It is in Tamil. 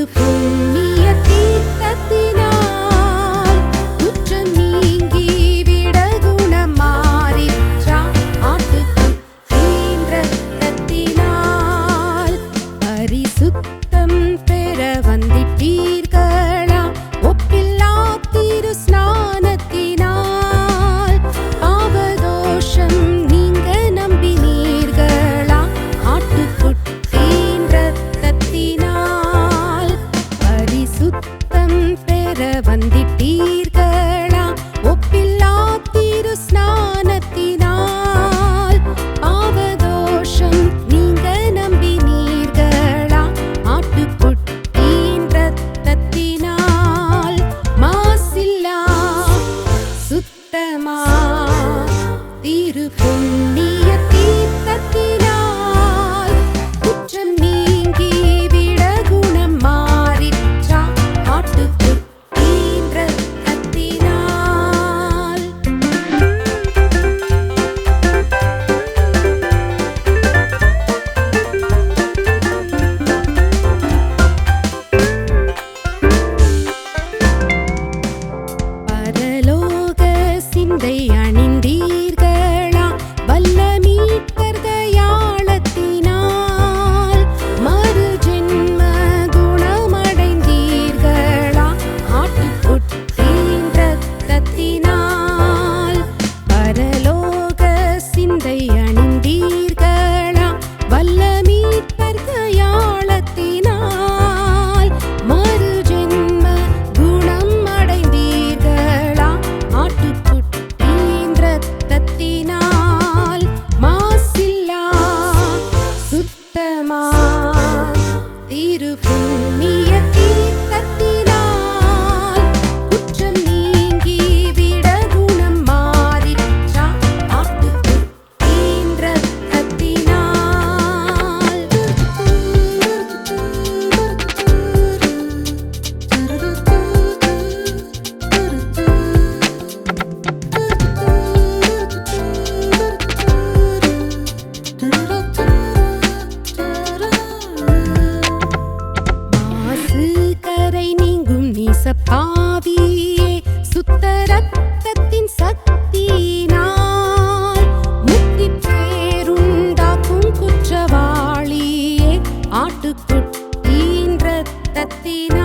you pull me a the, at the ஒரு புண்ணிய தீர்த்தத்தில் beautiful சத்தத்தின் சக்தி முத்தி பேருண்டாக்கும் குற்றவாளியே. ஆட்டுக்குட்டியின் ரத்தத்தின